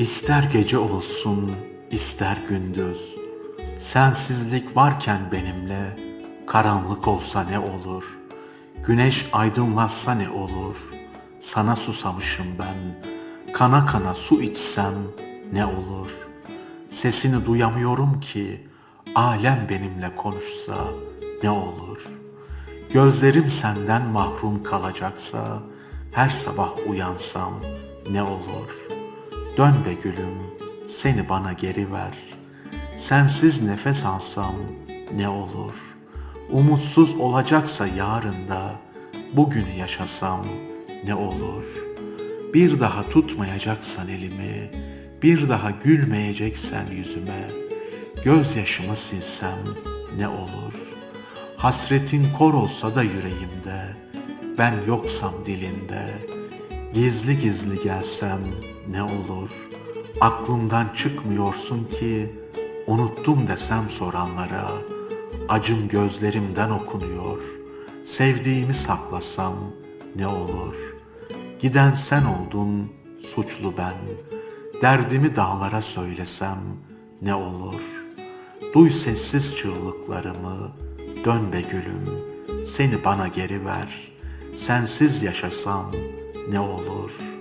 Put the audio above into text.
İster gece olsun, ister gündüz. Sensizlik varken benimle, karanlık olsa ne olur? Güneş aydınlatsa ne olur? Sana susamışım ben, kana kana su içsem ne olur? Sesini duyamıyorum ki, alem benimle konuşsa ne olur? Gözlerim senden mahrum kalacaksa, her sabah uyansam ne olur? Dön be gülüm, seni bana geri ver. Sensiz nefes alsam ne olur? Umutsuz olacaksa yarında, bugünü yaşasam ne olur? Bir daha tutmayacaksan elimi, bir daha gülmeyeceksen yüzüme, gözyaşımı silsem ne olur? Hasretin kor olsa da yüreğimde, ben yoksam dilinde, gizli gizli gelsem ne olur? Aklımdan çıkmıyorsun ki, unuttum desem soranlara, acım gözlerimden okunuyor. Sevdiğimi saklasam ne olur? Giden sen oldun, suçlu ben. Derdimi dağlara söylesem ne olur? Duy sessiz çığlıklarımı, dön be gülüm, seni bana geri ver. Sensiz yaşasam ne olur?''